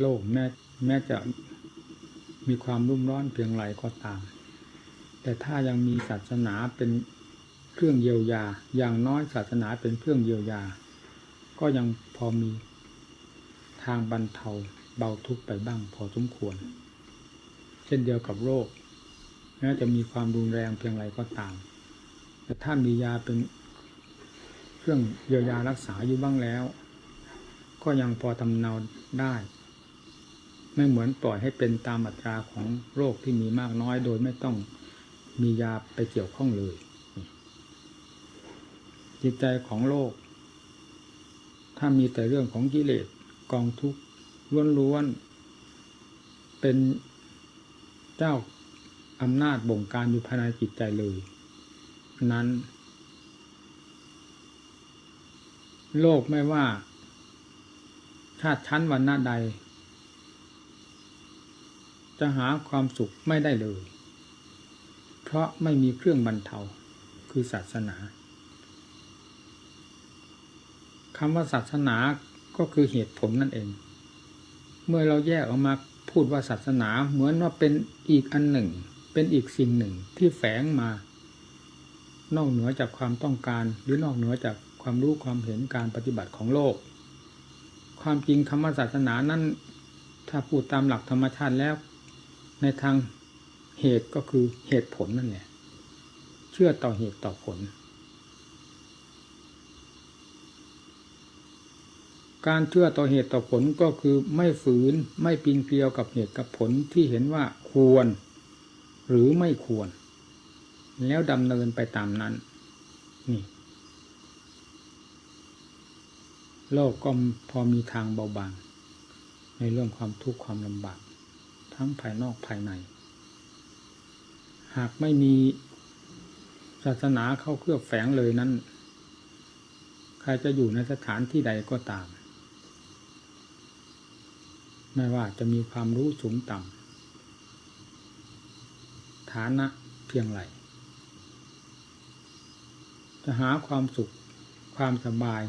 โลกแม้แม้จะมีความรุ่มร้อนเพียงไรก็ตาม แต่ถ้ายังมีศาสนาเป็นเครื่องเยียวยา อย่างน้อยศาสนาเป็นเครื่องเยียวยา ก็ยังพอมีทางบรรเทาเบาทุกข์ไปบ้างพอสมควร เช่นเดียวกับโรคแม้จะมีความรุนแรงเพียงไรก็ตาม แต่ถ้ามียาเป็นเครื่องเยียวยารักษาอยู่บ้างแล้ว ก็ยังพอทำเนาได้ ไม่เหมือนปล่อยให้เป็นตามอัตราของโรคที่มีมากน้อยโดยไม่ต้องมียาไปเกี่ยวข้องเลย จิตใจของโลก ถ้ามีแต่เรื่องของกิเลสกองทุกข์ล้วนๆเป็นเจ้าอำนาจบงการอยู่ภายในจิตใจเลย นั้น โลกไม่ว่าชาติชั้นวันหน้าใด จะหาความสุขไม่ได้เลย เพราะไม่มีเครื่องบรรเทาคือศาสนาคำว่าศาสนาก็คือเหตุผลนั่นเอง เมื่อเราแยกออกมาพูดว่าศาสนาเหมือนว่าเป็นอีกอันหนึ่ง เป็นอีกสิ่งหนึ่งที่แฝงมา นอกเหนือจากความต้องการหรือนอกเหนือจากความรู้ความเห็นการปฏิบัติของโลก ความจริงคำว่าศาสนานั้น ถ้าพูดตามหลักธรรมชาติแล้ว ในทางเหตุก็คือเหตุผลนั่นแหละเชื่อต่อเหตุต่อผล การเชื่อต่อเหตุต่อผลก็คือไม่ฝืนไม่ปีนเกลียวกับเหตุกับผลที่เห็นว่าควร หรือไม่ควร แล้วดำเนินไปตามนั้น นี่ โลกก็พอมีทางเบาบางในเรื่องความทุกข์ความลำบาก ทั้งภายนอกภายใน หากไม่มีศาสนาเข้าเครือบแฝงเลยนั้น ใครจะอยู่ในสถานที่ใดก็ตาม ไม่ว่าจะมีความรู้สูงต่ำฐานะเพียงไรจะหาความสุขความสบาย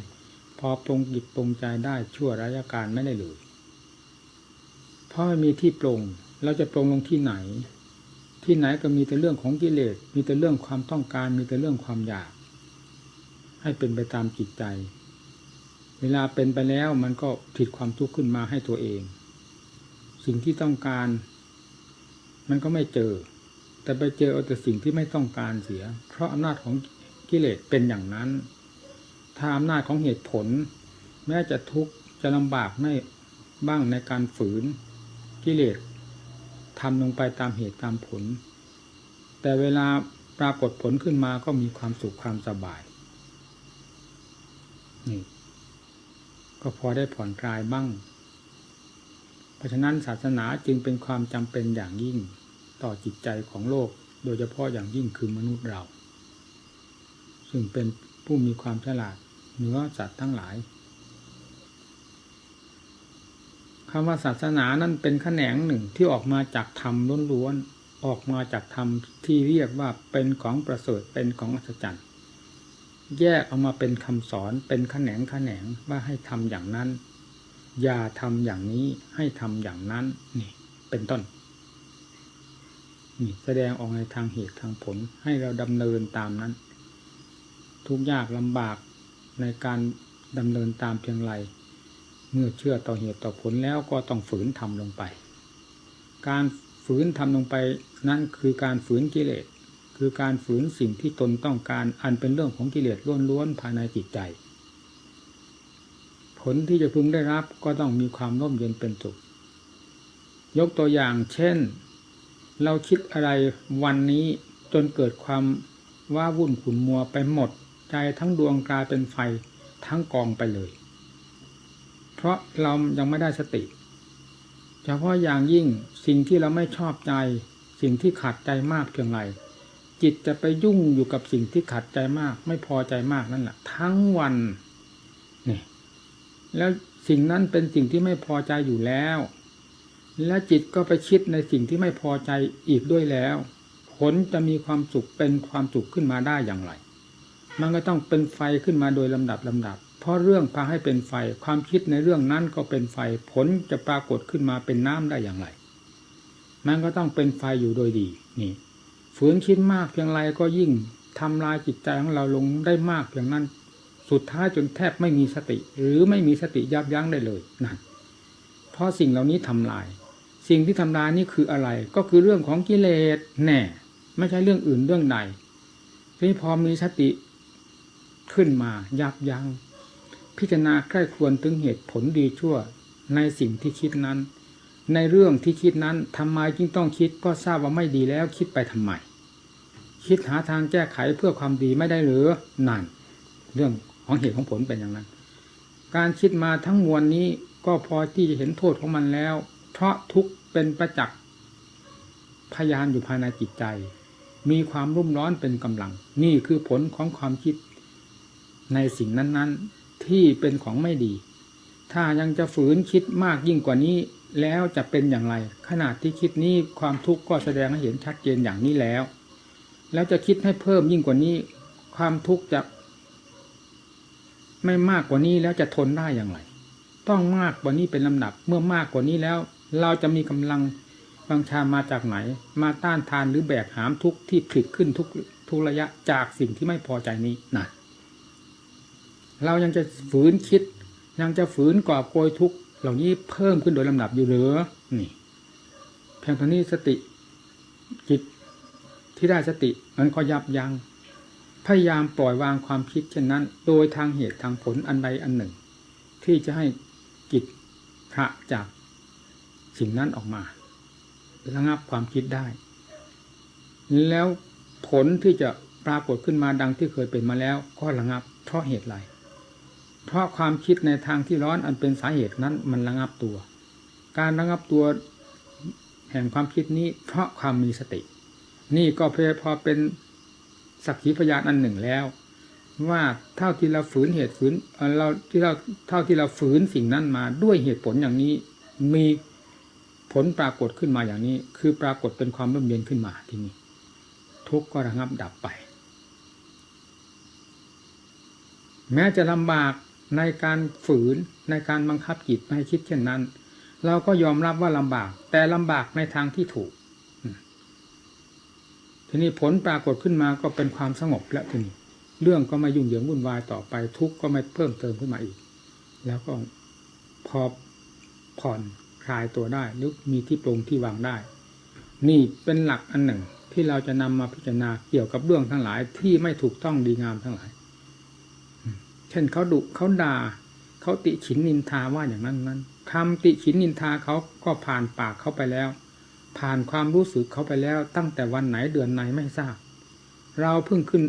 พอปรงจิตปรงใจได้ชั่วระยะการไม่ได้เลยเพราะไม่มีที่ปรง เราจะปรงลงที่ไหน ที่ไหนก็มีแต่เรื่องของกิเลส มีแต่เรื่องความต้องการ มีแต่เรื่องความอยาก ให้เป็นไปตามจิตใจ เวลาเป็นไปแล้วมันก็ผิดความทุกข์ขึ้นมาให้ตัวเอง สิ่งที่ต้องการ มันก็ไม่เจอ แต่ไปเจอเอาแต่สิ่งที่ไม่ต้องการเสีย เพราะอำนาจของกิเลสเป็นอย่างนั้น ถ้าอำนาจของเหตุผล แม้จะทุกข์จะลำบากไม่บ้างในการฝืนกิเลส ทำลงไปตามเหตุตามผล แต่เวลาปรากฏผลขึ้นมาก็มีความสุขความสบายนี่ก็พอได้ผ่อนคลายบ้าง เพราะฉะนั้นศาสนาจึงเป็นความจำเป็นอย่างยิ่งต่อจิตใจของโลก โดยเฉพาะอย่างยิ่งคือมนุษย์เรา ซึ่งเป็นผู้มีความฉลาดเหนือสัตว์ทั้งหลาย คำว่าศาสนานั้นเป็นแขนงหนึ่งที่ออกมาจากธรรมล้วนๆออกมาจากธรรมที่เรียกว่าเป็นของประเสริฐเป็นของอัศจรรย์แยกออกมาเป็นคำสอนเป็นแขนงแขนงว่าให้ทำอย่างนั้น อย่าทำอย่างนี้ให้ทำอย่างนั้นนี่เป็นต้นนี่แสดงออกในทางเหตุทางผลให้เราดำเนินตามนั้น ทุกยากลำบากในการดำเนินตามเพียงไร เมื่อเชื่อต่อเหตุต่อผลแล้วก็ต้องฝืนทำลงไป การฝืนทำลงไปนั่นคือการฝืนกิเลส คือการฝืนสิ่งที่ตนต้องการอันเป็นเรื่องของกิเลสล้วนๆภายในจิตใจ ผลที่จะพึงได้รับก็ต้องมีความร่มเย็นเป็นสุขยกตัวอย่างเช่น เราคิดอะไรวันนี้จนเกิดความว่าวุ่นขุนมัวไปหมด ใจทั้งดวงกลายเป็นไฟทั้งกองไปเลย เพราะเรายังไม่ได้สติ เฉพาะอย่างยิ่งสิ่งที่เราไม่ชอบใจ สิ่งที่ขัดใจมากเพียงไรจิตจะไปยุ่งอยู่กับสิ่งที่ขัดใจมาก ไม่พอใจมากนั่นแหละทั้งวันนี่แล้วสิ่งนั้นเป็นสิ่งที่ไม่พอใจอยู่แล้ว และจิตก็ไปคิดในสิ่งที่ไม่พอใจอีกด้วยแล้ว ผลจะมีความสุขเป็นความสุขขึ้นมาได้อย่างไร มันก็ต้องเป็นไฟขึ้นมาโดยลำดับลำดับ เพราะเรื่องพาให้เป็นไฟ ความคิดในเรื่องนั้นก็เป็นไฟ ผลจะปรากฏขึ้นมาเป็นน้ำได้อย่างไร มันก็ต้องเป็นไฟอยู่โดยดี นี่ฝืนคิดมากเพียงไรก็ยิ่งทำลายจิตใจของเราลงได้มากเพียงนั้น สุดท้ายจนแทบไม่มีสติ หรือไม่มีสติยับยั้งได้เลยนั่นเพราะสิ่งเหล่านี้ทำลาย สิ่งที่ทำลายนี่คืออะไร ก็คือเรื่องของกิเลสแน่ ไม่ใช่เรื่องอื่นเรื่องใดทีนี้พอมีสติขึ้นมายับยัง้ง พิจารณาใกล้ควรถึงเหตุผลดีชั่วในสิ่งที่คิดนั้น ในเรื่องที่คิดนั้นทำไมจึงต้องคิดก็ทราบว่าไม่ดีแล้วคิดไปทำไม คิดหาทางแก้ไขเพื่อความดีไม่ได้หรือนั่นเรื่องของเหตุของผลเป็นอย่างนั้น การคิดมาทั้งมวลนี้ก็พอที่จะเห็นโทษของมันแล้ว เพราะทุกเป็นประจักษ์พยานอยู่ภายในจิตใจ มีความรุ่มร้อนเป็นกำลัง นี่คือผลของความคิดในสิ่งนั้น ๆ ที่เป็นของไม่ดี ถ้ายังจะฝืนคิดมากยิ่งกว่านี้แล้วจะเป็นอย่างไร ขนาดที่คิดนี้ความทุกข์ก็แสดงให้เห็นชัดเจนอย่างนี้แล้ว แล้วจะคิดให้เพิ่มยิ่งกว่านี้ ความทุกข์จะ ไม่มากกว่านี้แล้วจะทนได้อย่างไร ต้องมากกว่านี้เป็นลำดับ เมื่อมากกว่านี้แล้ว เราจะมีกำลังบังชามาจากไหน มาต้านทานหรือแบกหามทุกข์ที่ผลิตขึ้นทุกทุกระยะจากสิ่งที่ไม่พอใจนี้นะ เรายังจะฝืนคิด ยังจะฝืนกอบโกยทุกเหล่านี้เพิ่มขึ้นโดยลำดับอยู่หรือ นี่เพียงเท่านี้สติจิตที่ได้สติมันก็ยับยัง้งพยายามปล่อยวางความคิดเช่นนั้น โดยทางเหตุทางผลอันใดอันหนึ่ง ที่จะให้จิตพระจากสิ่งนั้นออกมาระงับความคิดได้ แล้วผลที่จะปรากฏขึ้นมาดังที่เคยเป็นมาแล้วก็ระงับเพราะเหตุไร เพราะความคิดในทางที่ร้อนอันเป็นสาเหตุนั้น มันระงับตัว การระงับตัวแห่งความคิดนี้ เพราะความมีสติ นี่ก็เพียพอเป็นสักขีพยานอันหนึ่งแล้ว ว่าเท่าที่เราฝืนเหตุฝืนเราที่เราเท่าที่เราฝืนสิ่งนั้นมาด้วยเหตุผลอย่างนี้ มีผลปรากฏขึ้นมาอย่างนี้ คือปรากฏเป็นความร่มเย็นขึ้นมาที่นี่ทุกข์ก็ระงับดับไป แม้จะลำบาก ในการฝืนในการบังคับจิตไม่ให้คิดเช่นนั้น เราก็ยอมรับว่าลำบาก แต่ลำบากในทางที่ถูก ทีนี้ผลปรากฏขึ้นมาก็เป็นความสงบแล้วทีนี้เรื่องก็ไม่ยุ่งเหยิงวุ่นวายต่อไป ทุกข์ก็ไม่เพิ่มเติมขึ้นมาอีก แล้วก็พอผ่อนคลายตัวได้หรือมีที่ปรงที่วางได้ นี่เป็นหลักอันหนึ่งที่เราจะนำมาพิจารณาเกี่ยวกับเรื่องทั้งหลายที่ไม่ถูกต้องดีงามทั้งหลาย เช่นเขาดุเขาด่าเขาติฉินนินทาว่าอย่างนั้นนั้นคำติฉินนินทาเขาก็ผ่านปากเขาไปแล้ว ผ่านความรู้สึกเขาไปแล้ว ตั้งแต่วันไหนเดือนไหนไม่ทราบ เราเพิ่งขึ้น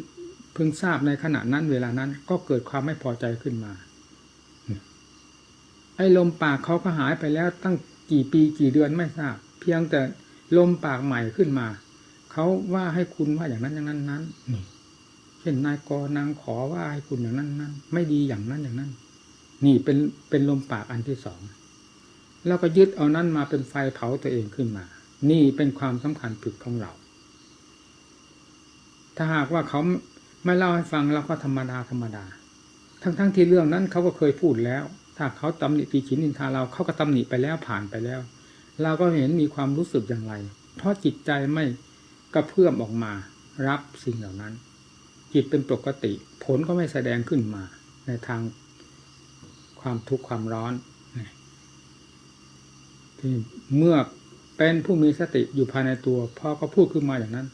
เพิ่งทราบในขณะนั้นเวลานั้น ก็เกิดความไม่พอใจขึ้นมา ไอ้ลมปากเขาก็หายไปแล้ว ตั้งกี่ปีกี่เดือนไม่ทราบ เพียงแต่ลมปากใหม่ขึ้นมา เขาว่าให้คุณว่าอย่างนั้นอย่างนั้นนั้นนี่ เช่นนายกนางขอว่าให้คุณอย่างนั้นนั้นไม่ดีอย่างนั้นอย่างนั้น นี่เป็นเป็นลมปากอันที่สองแล้วก็ยึดเอานั้นมาเป็นไฟเผาตัวเองขึ้นมา นี่เป็นความสำคัญผิดของเรา ถ้าหากว่าเขาไม่เล่าให้ฟังเราก็ธรรมดาธรรมดา ทั้งๆทที่เรื่องนั้นเขาก็เคยพูดแล้ว ถ้าเขาตำหนิตีฉินนินทาเราเขาก็ตำหนิไปแล้วผ่านไปแล้ว เราก็เห็นมีความรู้สึกอย่างไร เพราะจิตใจไม่กระเพื่อมออกมารับสิ่งเหล่านั้น จิตเป็นปกติ ผลก็ไม่แสดงขึ้นมา ในทางความทุกข์ความร้อนที่เมื่อเป็นผู้มีสติอยู่ภายในตัวพอก็พูดขึ้นมาอย่างนั้น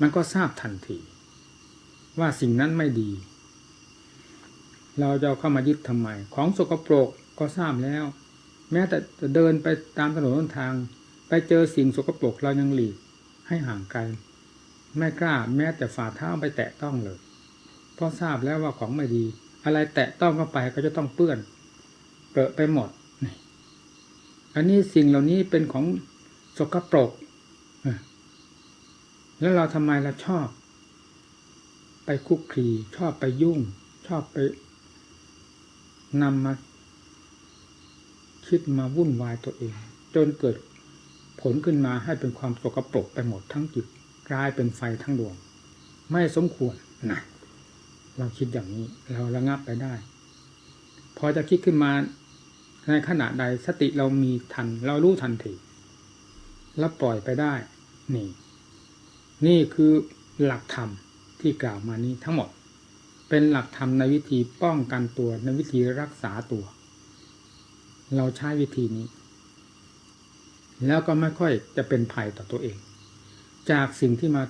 มันก็ทราบทันที ว่าสิ่งนั้นไม่ดี เราจะเข้ามายึดทำไม ของสกปรกก็ทราบแล้ว แม้แต่เดินไปตามถนนทาง ไปเจอสิ่งสกปรกเรายังหลีกให้ห่างไกล ไม่กล้าแม้แต่ฝ่าเท้าไปแตะต้องเลย เพราะทราบแล้วว่าของไม่ดี อะไรแตะต้องเข้าไปก็จะต้องเปื้อนเปรอะไปหมด อันนี้สิ่งเหล่านี้เป็นของสกปรก แล้วเราทำไมเราชอบ ไปคุกคีชอบไปยุ่ง ชอบไปนำมาคิดมาวุ่นวายตัวเอง จนเกิดผลขึ้นมาให้เป็นความสกปรกไปหมดทั้งจิต กลายเป็นไฟทั้งดวง ไม่สมควรนะเราคิดอย่างนี้เราระงับไปได้ พอจะคิดขึ้นมาในขณะใดสติเรามีทัน เรารู้ทันทีแล้วปล่อยไปได้ นี่ นี่คือหลักธรรมที่กล่าวมานี้ทั้งหมด เป็นหลักธรรมในวิธีป้องกันตัวในวิธีรักษาตัว เราใช้วิธีนี้ แล้วก็ไม่ค่อยจะเป็นภัยต่อตัวเอง จากสิ่งที่มา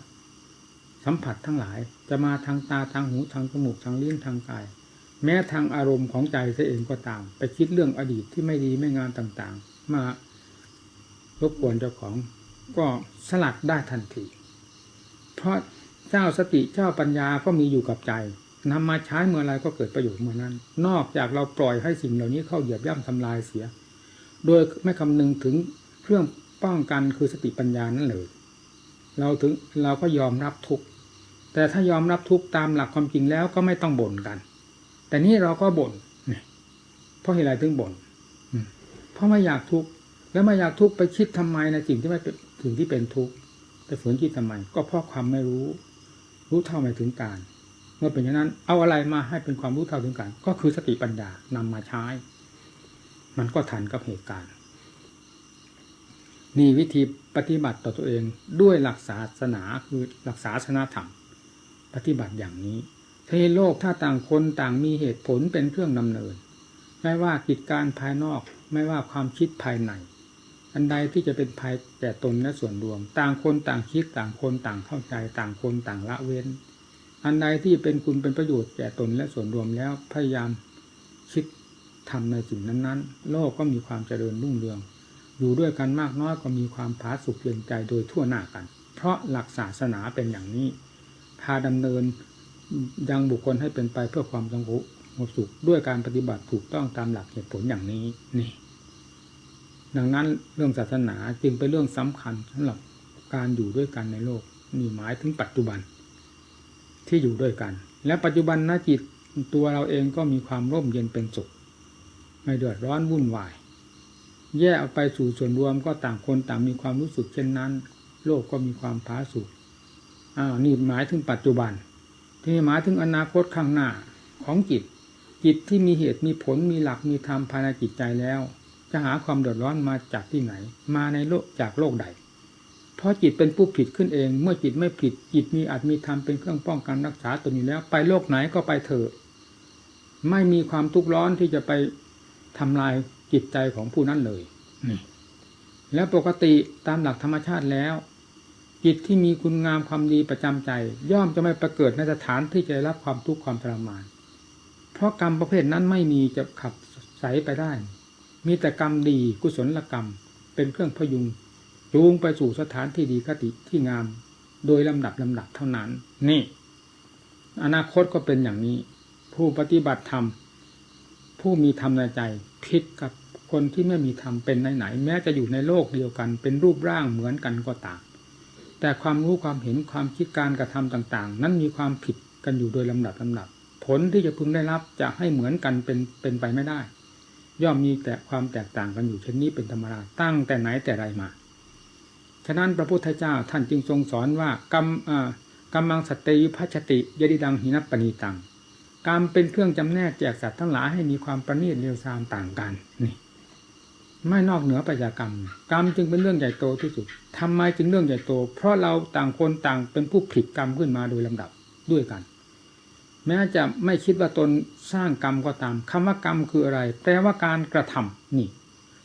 สัมผัสทั้งหลาย จะมาทางตาทางหูทางจมูกทางลิ้นทางกาย แม้ทางอารมณ์ของใจเสเองก็ตาม ไปคิดเรื่องอดีตที่ไม่ดีไม่งามต่างๆ มารบกวนเจ้าของก็สลัดได้ทันที เพราะเจ้าสติเจ้าปัญญาก็มีอยู่กับใจนำมาใช้เมื่อไรก็เกิดประโยชน์เมื่อนั้น นอกจากเราปล่อยให้สิ่งเหล่านี้เข้าเหยียบย่ำทำลายเสีย โดยไม่คำนึงถึงเครื่องป้องกันคือสติปัญญานั่นเลย เราถึงเราก็ยอมรับทุกข์แต่ถ้ายอมรับทุกข์ตามหลักความจริงแล้วก็ไม่ต้องบ่นกัน แต่นี่เราก็บ่นเพราะเหตุไรถึงบ่นเพราะไม่อยากทุกข์แล้วไม่อยากทุกข์ไปคิดทำไมในสิ่งที่ไม่เป็นสิ่งที่เป็นทุกข์แต่ฝืนคิดทำไมก็เพราะความไม่รู้ รู้เท่าไม่ถึงการ เมื่อเป็นอย่างนั้น เอาอะไรมาให้เป็นความรู้เท่าถึงการ ก็คือสติปัญญานำมาใช้ มันก็ทันกับเหตุการณ์ นี่วิธีปฏิบัติต่อตัวเองด้วยหลักศาสนาคือหลักศาสนาธรรม ปฏิบัติอย่างนี้เทโลกถ้าต่างคนต่างมีเหตุผลเป็นเครื่องดำเนิน ไม่ว่ากิจการภายนอกไม่ว่าความคิดภายใน อันใดที่จะเป็นภัยแก่ตนและส่วนรวม ต่างคนต่างคิดต่างคนต่างเข้าใจ ต่างคนต่างละเว้น อันใดที่เป็นคุณเป็นประโยชน์แก่ตนและส่วนรวมแล้วพยายามคิดทำในสิ่งนั้นๆ โลกก็มีความเจริญรุ่งเรือง อยู่ด้วยกันมากน้อยก็มีความผาสุกเย็นใจโดยทั่วหน้ากัน เพราะหลักศาสนาเป็นอย่างนี้ พาดำเนินยังบุคคลให้เป็นไปเพื่อความสงบสุขด้วยการปฏิบัติถูกต้องตามหลักเหตุผลอย่างนี้นี่ ดังนั้นเรื่องศาสนาจึงเป็นเรื่องสำคัญสำหรับการอยู่ด้วยกันในโลกนี่หมายถึงปัจจุบันที่อยู่ด้วยกัน และปัจจุบันนจิตตัวเราเองก็มีความร่มเย็นเป็นสุขไม่เดือดร้อนวุ่นวาย แยกออกไปสู่ส่วนรวมก็ต่างคนต่างมีความรู้สึกเช่นนั้น โลกก็มีความผาสุกอ้าวนี่หมายถึงปัจจุบัน ที่หมายถึงอนาคตข้างหน้าของจิต จิตที่มีเหตุมีผลมีหลักมีธรรมภายในจิตใจแล้ว จะหาความเดือดร้อนมาจากที่ไหน มาในโลกจากโลกใด เพราะจิตเป็นผู้ผิดขึ้นเอง เมื่อจิตไม่ผิด จิตมีอาจมีธรรมเป็นเครื่องป้องกันรักษาตนอยู่แล้ว ไปโลกไหนก็ไปเถอะไม่มีความทุกข์ร้อนที่จะไปทำลาย จิตใจของผู้นั้นเลยนี่แล้วปกติตามหลักธรรมชาติแล้วจิตที่มีคุณงามความดีประจำใจ ย่อมจะไม่ประเกิดในสถานที่จะรับความทุกข์ความทรมาน เพราะกรรมประเภทนั้นไม่มีจะขับใสไปได้ มีแต่กรรมดีกุศลกรรม เป็นเครื่องพยุงจูงไปสู่สถานที่ดีคติที่งาม โดยลำดับลำดับเท่านั้น นี่ อนาคตก็เป็นอย่างนี้ ผู้ปฏิบัติธรรมผู้มีธรรมในใจผิดกับ คนที่ไม่มีธรรมเป็นไหนๆแม้จะอยู่ในโลกเดียวกัน เป็นรูปร่างเหมือนกันก็ต่ามแต่ความรู้ความเห็นความคิดการกระทำต่าง ๆ นั้นมีความผิดกันอยู่โดยลำดับลำดับ ผลที่จะพึงได้รับจะให้เหมือนกันเป็นเป็นไปไม่ได้ ย่อมมีแต่ความแตกต่างกันอยู่เช่นนี้เป็นธรรมดาตั้งแต่ไหนแต่ไรมาฉะนั้นพระพุทธเจ้าท่านจึงทรงสอนว่ากรรมกรรมังสติยุพัชติยดิดังหินัปปณีตังกรรมเป็นเครื่องจำแนกแจกสัตว์ทั้งหลายให้มีความประณีตเรียวซามต่างกันนี่ ไม่นอกเหนือไปจากกรรม กรรมจึงเป็นเรื่องใหญ่โตที่สุดทำไมจึงเรื่องใหญ่โต เพราะเราต่างคนต่างเป็นผู้ผลิดกรรมขึ้นมาโดยลำดับด้วยกัน แม้จะไม่คิดว่าตนสร้างกรรมก็ตามคำว่ากรรมคืออะไร แปลว่าการกระทำนี่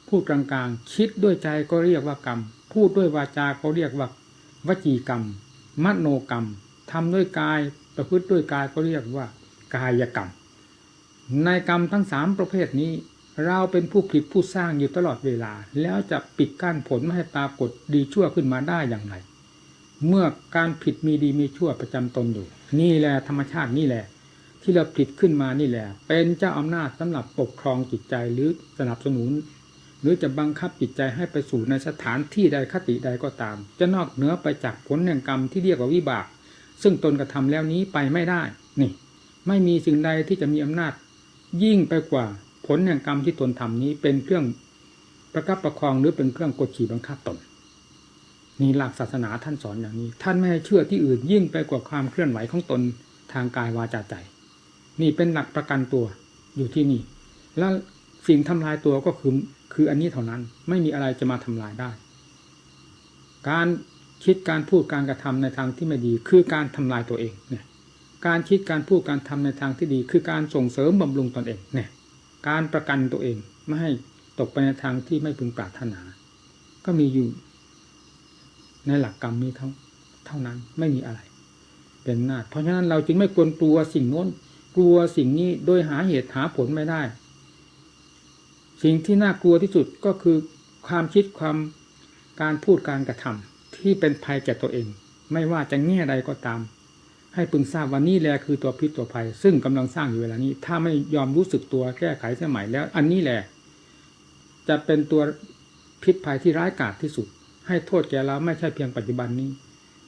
พูดกลางๆ คิดด้วยใจก็เรียกว่ากรรม พูดด้วยวาจาก็เรียกว่าวจีกรรม มโนกรรมทำด้วยกาย ประพฤติด้วยกายก็เรียกว่ากายกรรม ในกรรมทั้งสามประเภทนี้ เราเป็นผู้ผลิตผู้สร้างอยู่ตลอดเวลา แล้วจะปิดกั้นผลไม่ให้ปรากฏดีชั่วขึ้นมาได้อย่างไร เมื่อการผิดมีดีมีชั่วประจำตนอยู่ นี่แหละธรรมชาตินี่แหละ ที่เราผิดขึ้นมานี่แหละ เป็นเจ้าอำนาจสำหรับปกครองจิตใจหรือสนับสนุน หรือจะบังคับจิตใจให้ไปสู่ในสถานที่ใดคติใดก็ตาม จะนอกเหนือไปจากผลแห่งกรรมที่เรียกว่าวิบาก ซึ่งตนกระทำแล้วนี้ไปไม่ได้ นี่ ไม่มีสิ่งใดที่จะมีอำนาจยิ่งไปกว่า ผลแห่งกรรมที่ตนทำนี้เป็นเครื่องประคับประคองหรือเป็นเครื่องกดขี่บังคับตนนี่หลักศาสนาท่านสอนอย่างนี้ ท่านไม่ให้เชื่อที่อื่นยิ่งไปกว่าความเคลื่อนไหวของตนทางกายวาจาใจ นี่เป็นหลักประกันตัวอยู่ที่นี่ แล้วสิ่งทำลายตัวก็คือคืออันนี้เท่านั้นไม่มีอะไรจะมาทำลายได้ การคิดการพูดการกระทำในทางที่ไม่ดี คือการทำลายตัวเองเนี่ยการคิดการพูดการทำในทางที่ดี คือการส่งเสริมบำรุงตนเองเนี่ย การประกันตัวเองไม่ให้ตกไปในทางที่ไม่พึงปรารถนา ก็มีอยู่ ในหลักกรรมนี้เท่าเท่านั้นไม่มีอะไร เป็นนาเพราะฉะนั้นเราจึงไม่ควรกลัวสิ่งโน้นกลัวสิ่งนี้โดยหาเหตุหาผลไม่ได้ สิ่งที่น่ากลัวที่สุดก็คือความคิดความการพูดการกระทำที่เป็นภัยแก่ตัวเอง ไม่ว่าจะแง่ใดก็ตาม ให้พึงทราบว่านี่แหละคือตัวพิษตัวภัย ซึ่งกำลังสร้างอยู่เวลานี้ ถ้าไม่ยอมรู้สึกตัวแก้ไขสมัยแล้ว อันนี้แหละ จะเป็นตัวพิษภัยที่ร้ายกาจที่สุด ให้โทษแก่เราไม่ใช่เพียงปัจจุบันนี้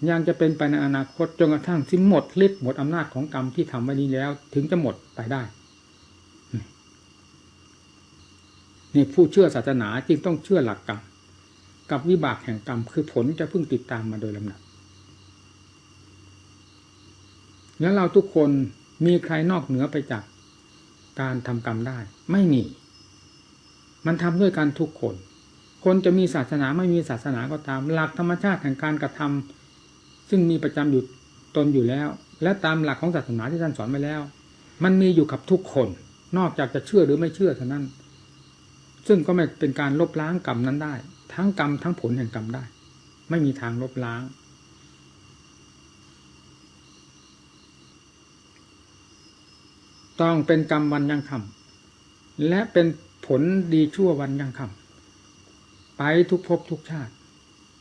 ยังจะเป็นไปในอนาคตจนกระทั่งที่หมดฤทธิ์หมดอำนาจของกรรมที่ทำไว้นี้แล้ว ถึงจะหมดไปได้นี่ผู้เชื่อศาสนาจึงต้องเชื่อหลักกรรมกับวิบากแห่งกรรมคือผลจะพิ่งติดตามมาโดยลำดับ แล้วเราทุกคนมีใครนอกเหนือไปจากการทำกรรมได้ ไม่มี มันทำด้วยกันทุกคน คนจะมีศาสนาไม่มีศาสนาก็ตาม หลักธรรมชาติแห่งการกระทำซึ่งมีประจำอยู่ตนอยู่แล้ว และตามหลักของศาสนาที่ท่านสอนไว้แล้ว มันมีอยู่กับทุกคน นอกจากจะเชื่อหรือไม่เชื่อเท่านั้น ซึ่งก็ไม่เป็นการลบล้างกรรมนั้นได้ ทั้งกรรมทั้งผลแห่งกรรมได้ ไม่มีทางลบล้าง ต้องเป็นกรรมวันยังคำและเป็นผลดีชั่ววันยังคำไปทุกภพทุกชาติ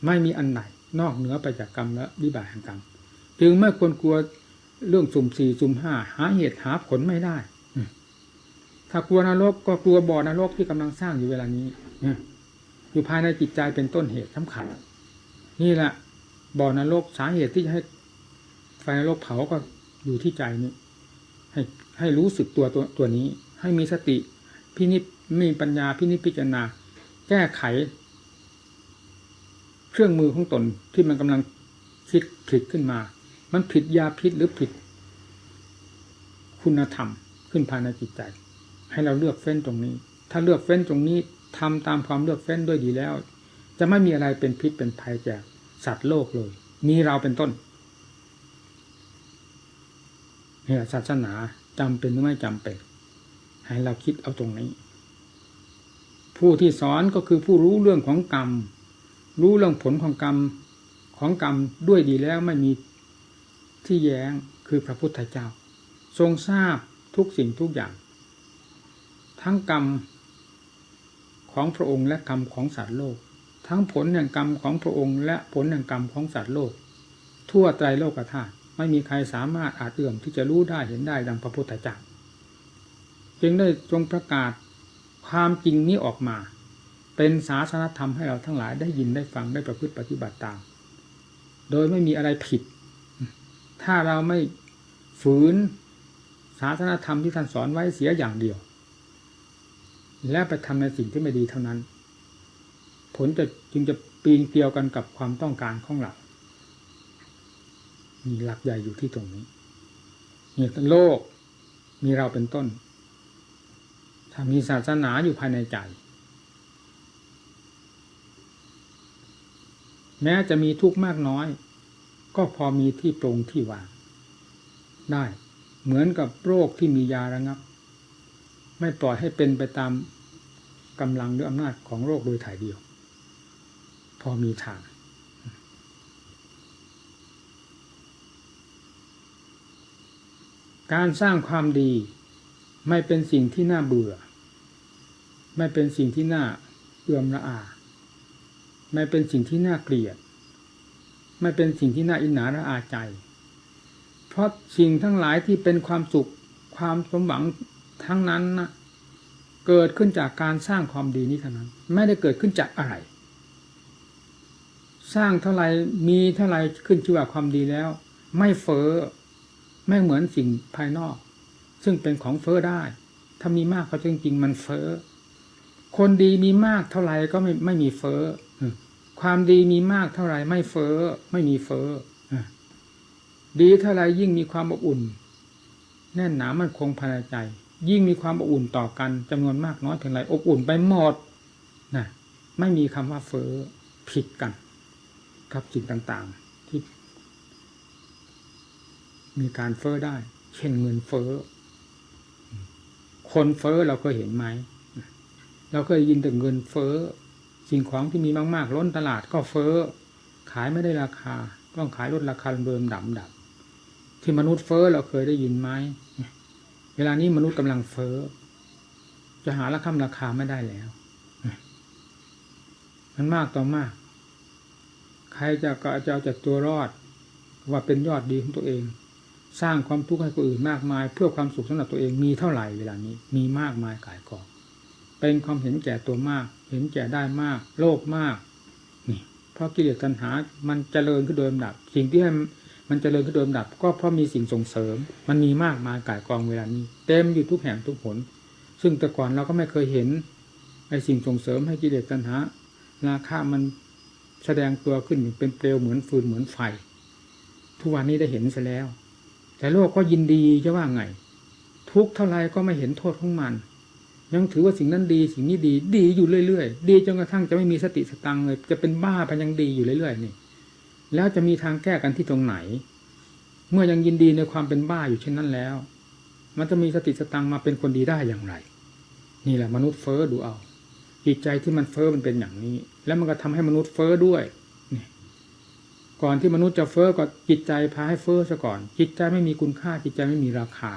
ไม่มีอันไหน นอกเหนือไปจากกรรมและวิบากแห่งกรรมจึงไม่ควรกลัวเรื่องสุ่มสี่สุ่มห้าหาเหตุหาผลไม่ได้ถ้ากลัวนรกก็กลัวบ่อนรกที่กำลังสร้างอยู่เวลานี้อยู่ภายในจิตใจเป็นต้นเหตุสำคัญนี่แหละบ่อนรกสาเหตุที่จะให้ไฟนรกเผาก็อยู่ที่ใจนี้ให้ ให้รู้สึกตัวตัวตัวนี้ ให้มีสติพินิจมีปัญญาพินิจพิจารณา แก้ไข เครื่องมือของตนที่มันกำลังคิดผิดขึ้นมา มันผิดยาพิษหรือผิด คุณธรรมขึ้นภายในจิตใจ ให้เราเลือกเฟ้นตรงนี้ ถ้าเลือกเฟ้นตรงนี้ทำตามความเลือกเฟ้นด้วยดีแล้ว จะไม่มีอะไรเป็นพิษเป็นภัยแก่สัตว์โลกเลย มีเราเป็นต้นเนี่ยศาสนา จำเป็นหรือไม่จำเป็น ให้เราคิดเอาตรงนี้ ผู้ที่สอนก็คือผู้รู้เรื่องของกรรม รู้เรื่องผลของกรรมของกรรมด้วยดีแล้วไม่มีที่แย้งคือพระพุทธเจ้า ทรงทราบทุกสิ่งทุกอย่าง ทั้งกรรมของพระองค์และกรรมของสัตว์โลก ทั้งผลแห่งกรรมของพระองค์และผลแห่งกรรมของสัตว์โลก ทั่วไตรโลกธาตุ ไม่มีใครสามารถอาจเอื้อมที่จะรู้ได้เห็นได้ดังพระพุทธเจ้าจึงได้ทรงประกาศความจริงนี้ออกมา เป็นศาสนธรรมให้เราทั้งหลายได้ยินได้ฟังได้ประพฤติปฏิบัติตาม โดยไม่มีอะไรผิด ถ้าเราไม่ฝืนศาสนธรรมที่ท่านสอนไว้เสียอย่างเดียว และไปทำในสิ่งที่ไม่ดีเท่านั้น ผลจะจึงจะปีนเกลียวกันกับความต้องการของเรา หลักใหญ่อยู่ที่ตรงนี้เนี่โลกมีเราเป็นต้น ถ้ามีศาสนาอยู่ภายในใจ แม้จะมีทุกข์มากน้อย ก็พอมีที่ปรงที่วาง ได้เหมือนกับโรคที่มียาระงับ ไม่ปล่อยให้เป็นไปตามกำลังหรืออำนาจของโรคโดยถ่ายเดียว พอมีทาง การสร้างความดีไม่เป็นสิ่งที่น่าเบื่อ ไม่เป็นสิ่งที่น่าเอื่อมระอา ไม่เป็นสิ่งที่น่าเกลียด ไม่เป็นสิ่งที่น่าอิจฉาระอาใจ เพราะสิ่งทั้งหลายที่เป็นความสุขความสมหวังทั้งนั้นนะเกิดขึ้นจากการสร้างความดีนี้เท่านั้น ไม่ได้เกิดขึ้นจากอะไร สร้างเท่าไรมีเท่าไรขึ้นชื่อว่าความดีแล้ว ไม่เฟอ้อ ไม่เหมือนสิ่งภายนอก ซึ่งเป็นของเฟอ้อได้ ถ้ามีมากก็จริงๆมันเฟอ้อคนดีมีมากเท่าไรก็ไม่ไม่มีเฟอ้อความดีมีมากเท่าไรไม่เฟอ้อไม่มีเฟอ้อดีเท่าไรยิ่งมีความอบอุ่น แน่นหนามันคงภายในใจ ยิ่งมีความอบอุ่นต่อกันจำนวนมากน้อยเพียงไรอบอุ่นไปหมดนะไม่มีคำว่าเฟอ้อผิดกันกับสิ่งต่างๆ มีการเฟอ้อได้ เช่นเงินเฟอ้อ คนเฟอ้อเราเคยเห็นไหม เราเคยยินแต่เงินเฟอ้อ สิ่งของที่มีมากๆ ล้นตลาดก็เฟอ้อ ขายไม่ได้ราคา ต้องขายลดราคาเดิมดับดับ ที่มนุษย์เฟอ้อเราเคยได้ยินไหม เวลานี้มนุษย์กำลังเฟอ้อ จะหาราคาราคาไม่ได้แล้ว มันมากต่อมาก ใครจะก็จะเอาจากตัวรอดว่าเป็นยอดดีของตัวเอง สร้างความทุกข์ให้คนอื่นมากมาย เพื่อความสุขสำหรับตัวเองมีเท่าไหร่เวลานี้ มีมากมายกายกองเป็นความเห็นแก่ตัวมาก เห็นแก่ได้มาก โลภมากนี่เพราะกิเลสตัณหา มันเจริญขึ้นโดยลำดับ สิ่งที่ให้มันเจริญขึ้นโดยลำดับ ก็เพราะมีสิ่งส่งเสริม มันมีมากมายกายกองเวลานี้ เต็มอยู่ทุกแห่งทุกผล ซึ่งแต่ก่อนเราก็ไม่เคยเห็นไอ้สิ่งส่งเสริมให้กิเลสตัณหา ราคามันแสดงตัวขึ้นเป็นเปลวเหมือนฟืนเหมือนไฟ ทุกวันนี้ได้เห็นซะแล้ว แต่โลกก็ยินดีจะว่าไง ทุกเท่าไรก็ไม่เห็นโทษของมัน ยังถือว่าสิ่งนั้นดี สิ่งนี้ดี ดีอยู่เรื่อยๆ ดีจนกระทั่งจะไม่มีสติสตังเลย จะเป็นบ้าไปยังดีอยู่เรื่อยๆนี่ แล้วจะมีทางแก้กันที่ตรงไหน เมื่อยังยินดีในความเป็นบ้าอยู่เช่นนั้นแล้ว มันจะมีสติสตังมาเป็นคนดีได้อย่างไร นี่แหละมนุษย์เฟอ้อดูเอาจิตใจที่มันเฟอ้อมันเป็นอย่างนี้ แล้วมันก็ทำให้มนุษย์เฟอ้อด้วย ก่อนที่มนุษย์จะเฟอ้อก็จิตใจพาให้เฟอ้อซะก่อน จิตใจไม่มีคุณค่าจิตใจไม่มีราคา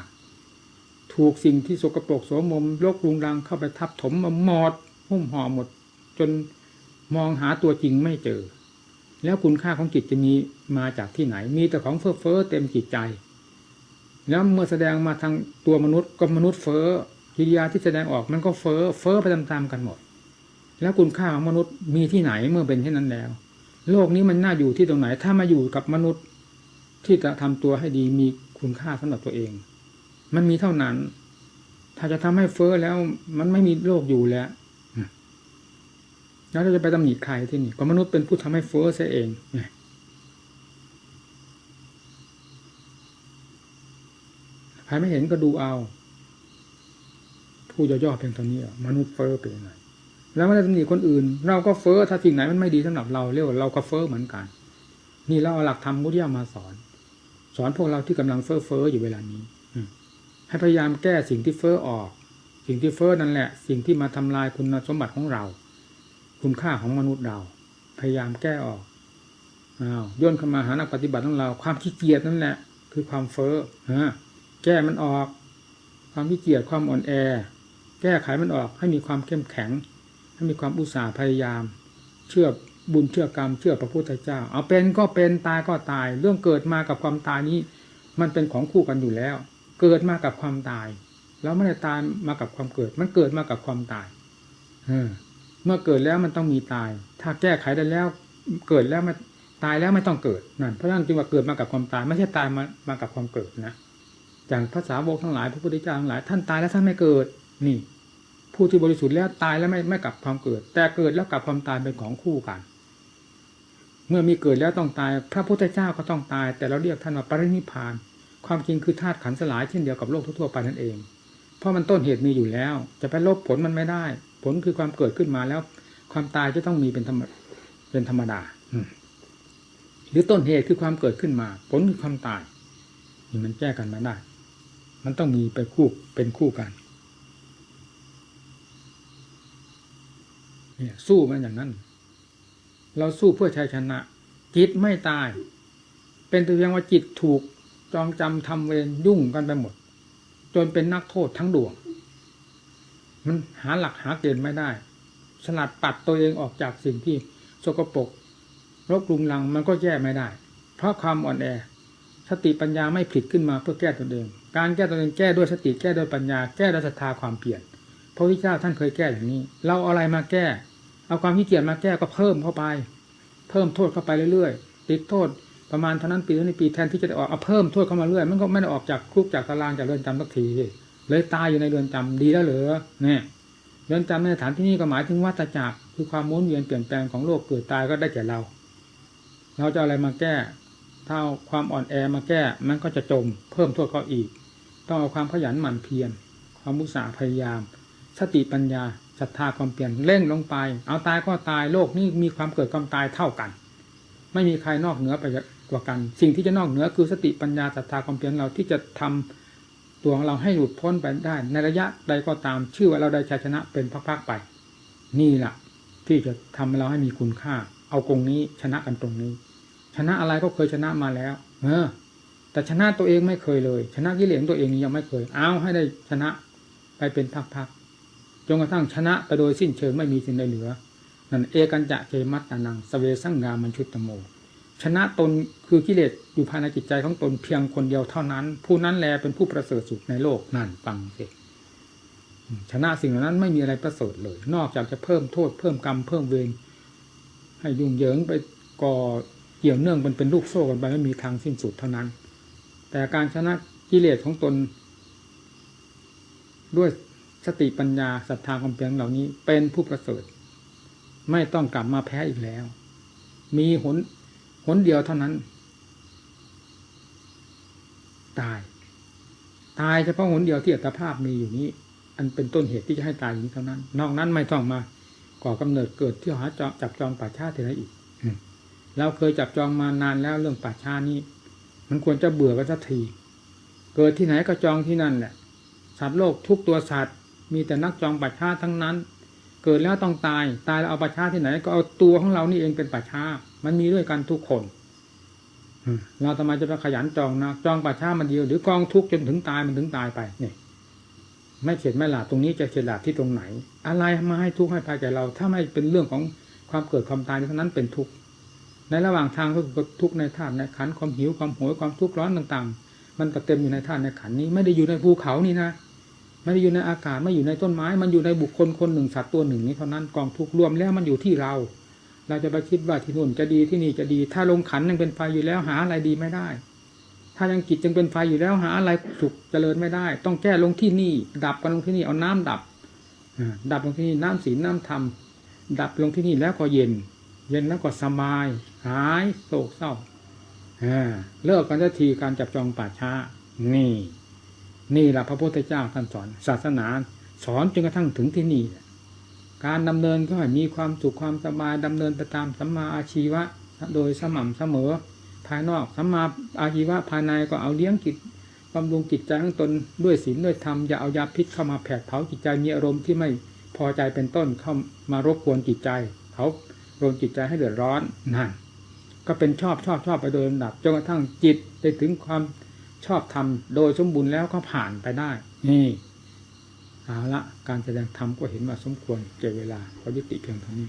ถูกสิ่งที่สกปรกโสมมโลกรุงรังเข้าไปทับถมมาหมดหุ้มห่อหมด จนมองหาตัวจริงไม่เจอ แล้วคุณค่าของจิตจะมีมาจากที่ไหน มีแต่ของเฟ้อเฟ้อเต็มจิตใจ แล้วเมื่อแสดงมาทางตัวมนุษย์ก็มนุษย์เฟ้อกิริยาที่แสดงออกมันก็เฟ้อเฟ้อไปตามๆกันหมด แล้วคุณค่าของมนุษย์มีที่ไหนเมื่อเป็นเช่นนั้นแล้ว โลกนี้มันน่าอยู่ที่ตรงไหน ถ้ามาอยู่กับมนุษย์ที่จะทำตัวให้ดีมีคุณค่าสำหรับตัวเอง มันมีเท่านั้น ถ้าจะทำให้เฟ้อแล้วมันไม่มีโลกอยู่แล้วแล้วเราจะไปตำหนิใครที่นี่ก็มนุษย์เป็นผู้ทำให้เฟ้อเสียเองใครไม่เห็นก็ดูเอา ผู้ย่อๆเพียงเท่านี้มนุษย์เฟ้อเป็นยังไง แล้วไม่ได้ตำหนิคนอื่น เราก็เฟอ้อถ้าสิ่งไหนมันไม่ดีสำหรับเราเรียกว่าเราก็เฟอ้อเหมือนกัน นี่เราเอาหลักธรรมพุทธเจ้ามาสอน สอนพวกเราที่กำลังเฟอ้อเฟอ้ออยู่เวลานี้ให้พยายามแก้สิ่งที่เฟอ้อออก สิ่งที่เฟอ้อนั่นแหละ สิ่งที่มาทำลายคุณสมบัติของเรา คุณค่าของมนุษย์เรา พยายามแก้ออกอ้าวย่นเข้ามาหานักปฏิบัติของเรา ความขี้เกียจนั่นแหละ คือความเฟอ้อฮะแก้มันออก ความขี้เกียจความอ่อนแอ แก้ไขมันออกให้มีความเข้มแข็ง ให้มีความอุตสาห์พยายาม เชื่อบุญเชื่อกรรม เชื่อพระพุทธเจ้า เอาเป็นก็เป็นตายก็ตาย เรื่องเกิดมากับความตายนี้ มันเป็นของคู่กันอยู่แล้ว เกิดมากับความตาย แล้วไม่ได้ตายมากับความเกิด มันเกิดมากับความตายเออเมื่อเกิดแล้วมันต้องมีตาย ถ้าแก้ไขได้แล้ว เกิดแล้วไม่ตายแล้วไม่ต้องเกิดนั่นเพราะนั้นจึงว่าเกิดมากับความตาย ไม่ใช่ตายมามากับความเกิดนะอย่างภาษาโบกทั้งหลายพระพุทธเจ้าทั้งหลาย ท่านตายแล้วท่านไม่เกิดนี่ ผู้ที่บริสุทธิ์แล้วตายแล้วไม่ไม่กลับความเกิด แต่เกิดแล้วกลับความตายเป็นของคู่กัน เมื่อมีเกิดแล้วต้องตาย พระพุทธเจ้าก็ต้องตาย แต่เราเรียกท่านว่าปรินิพาน ความจริงคือธาตุขันธ์สลายเช่นเดียวกับโลกทั่วไปนั่นเอง เพราะมันต้นเหตุมีอยู่แล้ว จะไปลบผลมันไม่ได้ ผลคือความเกิดขึ้นมาแล้ว ความตายจะต้องมีเป็นธรรมเป็นธรรมดาหรือต้นเหตุคือความเกิดขึ้นมา ผลคือความตายนี่มันแก้กันไมาได้ มันต้องมีไปคู่เป็นคู่กัน เนี่ยสู้มันอย่างนั้น เราสู้เพื่อชัยชนะ จิตไม่ตาย เป็นตัวอย่างว่าจิตถูกจองจำทำเวรยุ่งกันไปหมด จนเป็นนักโทษทั้งดวง มันหาหลักหาเกณฑ์ไม่ได้ สลัดปัดตัวเองออกจากสิ่งที่สกปรกรบกรุงรังมันก็แก้ไม่ได้ เพราะความอ่อนแอ สติปัญญาไม่ผลิตขึ้นมาเพื่อแก้ตนเอง การแก้ตนเองแก้ด้วยสติแก้ด้วยปัญญา แก้ด้วยศรัทธาความเปลี่ยนพระพุทธเจ้าท่านเคยแก้อย่างนี้ เราเอาอะไรมาแก้ เอาความขี้เกียจมาแก้ก็เพิ่มเข้าไป เพิ่มโทษเข้าไปเรื่อยๆติดโทษประมาณเท่านั้นปีเท่านี้ปีแทนที่จะได้ออกเอาเพิ่มโทษเข้ามาเรื่อยมันก็ไม่ได้ออกจากคุกจากตารางจากเรือนจำสักทีเลยตายอยู่ในเรือนจำดีแล้วเหรอเนี่ยเรือนจำในสถานที่นี้ก็หมายถึงวัฏจักรคือความม้วนเวียนเปลี่ยนแปลงของโลกเกิดตายก็ได้แก่เรา เราจะอะไรมาแก้ถ้าเอาความอ่อนแอมาแก้มันก็จะจม เพิ่มโทษเขาอีก ต้องเอาความขยันหมั่นเพียรความมุสาพยายาม สติปัญญา ศรัทธาความเปลี่ยนเร่งลงไป เอาตายก็ตายโลกนี้มีความเกิดความตายเท่ากัน ไม่มีใครนอกเหนือไปกว่ากัน สิ่งที่จะนอกเหนือคือสติปัญญาศรัทธาความเปลี่ยนเราที่จะทำตัวของเราให้หลุดพ้นไปได้ ในระยะใดก็ตามชื่อว่าเราได้ชัยชนะเป็นพักๆไป นี่แหละที่จะทำให้เราให้มีคุณค่า เอาตรงนี้ชนะกันตรงนี้ ชนะอะไรก็เคยชนะมาแล้ว เออ แต่ชนะตัวเองไม่เคยเลย ชนะกิเลสตัวเองยังไม่เคย เอาให้ได้ชนะไปเป็นพักๆ จนกระทั่งชนะไปโดยสิ้นเชิงไม่มีสิ่งใดเหลือ นั่นเอกันจะเจมัตตานังสเวสังงามันชุตตโม ชนะตนคือกิเลสอยู่ภายในจิตใจของตนเพียงคนเดียวเท่านั้น ผู้นั้นแลเป็นผู้ประเสริฐสุดในโลกนั่นฟังสิชนะสิ่งเหล่านั้นไม่มีอะไรประเสริฐเลย นอกจากจะเพิ่มโทษเพิ่มกรรมเพิ่มเวรให้ยุ่งเหยิงไปก่อเกี่ยวเนื่องมันเป็นลูกโซ่กันไปไม่มีทางสิ้นสุดเท่านั้น แต่การชนะกิเลสของตน ด้วย สติปัญญาศรัทธาความเพียรเหล่านี้ เป็นผู้ประเสริฐ ไม่ต้องกลับมาแพ้อีกแล้ว มีหนหนเดียวเท่านั้น ตาย ตายเฉพาะหนเดียวที่อัตภาพมีอยู่นี้ อันเป็นต้นเหตุที่จะให้ตายอย่างนี้เท่านั้น นอกนั้นไม่ต้องมาก่อกำเนิดเกิดที่หาจจับจองป่าชาติไหนอีกเราเคยจับจองมานานแล้วเรื่องป่าชานี้ มันควรจะเบื่อกันสักที เกิดที่ไหนก็จองที่นั่นแหละ สัตว์โลกทุกตัวสัตว์ มีแต่นักจองป่าชาทั้งนั้น เกิดแล้วต้องตาย ตายแล้วเอาป่าชาที่ไหน ก็เอาตัวของเรานี่เองเป็นป่าชามันมีด้วยกันทุกคนเราทำไมจะไปขยันจองนะจองป่าชามันเดียวหรือกองทุกจนถึงตายมันถึงตายไปเนี่ยไม่เข็ดไม่หลาบตรงนี้จะเข็ดหลาบที่ตรงไหน อะไรมาให้ทุกข์ให้ภัยแก่เรา ถ้าไม่เป็นเรื่องของความเกิดความตายเท่านั้นเป็นทุกข์ในระหว่างทางก็คือทุกข์ในธาตุในขันความหิวความโหยความทุกข์ร้อนต่าง ๆ มันก็เต็มอยู่ในธาตุในขันนี้ ไม่ได้อยู่ในภูเขานี่นะ ไม่ได้อยู่ในอากาศไม่อยู่ในต้นไม้ มันอยู่ในบุคคลคนหนึ่งสัตว์ตัวหนึ่งนี้เท่านั้นกองทุกรวมแล้วมันอยู่ที่เรา เราจะไปคิดว่าที่นู่นจะดีที่นี่จะดี ถ้าลงขันยังเป็นไฟอยู่แล้วหาอะไรดีไม่ได้ ถ้ายังจิตยังเป็นไฟอยู่แล้วหาอะไรสุขเจริญไม่ได้ ต้องแก้ลงที่นี่ ดับกันลงที่นี่เอาน้ำดับดับลงที่นี่น้ำศีลน้ำธรรมดับลงที่นี่แล้วก็เย็น เย็นแล้วก็สบาย หายโศกเศร้าเลิกกันทันทีการจับจองป่าช้า นี่ นี่แหละพระพุทธเจ้าท่านสอน ศาสนาสอนจนกระทั่งถึงที่นี่ การดำเนินก็ให้มีความสุขความสบายดำเนินไปตามสัมมาอาชีวะ โดยสม่ำเสมอ ภายนอกสัมมาอาชีวะภายในก็เอาเลี้ยงจิตบำรุงจิตใจของตนด้วยศีลด้วยธรรมอย่าเอายาพิษเข้ามาแผดเผาจิตใจมีอารมณ์ที่ไม่พอใจเป็นต้นเข้ามารบกวนจิตใจ เขาโดนจิตใจให้เดือดร้อนนั่นก็เป็นชอบชอบชอบไปโดยลำดับจนกระทั่งจิตได้ถึงความ ชอบธรรมโดยสมบูรณ์แล้วก็ผ่านไปได้ นี่เอาละการแสดงธรรมก็เห็นว่าสมควรเก็บเวลาก็ยุติเพียงเท่านี้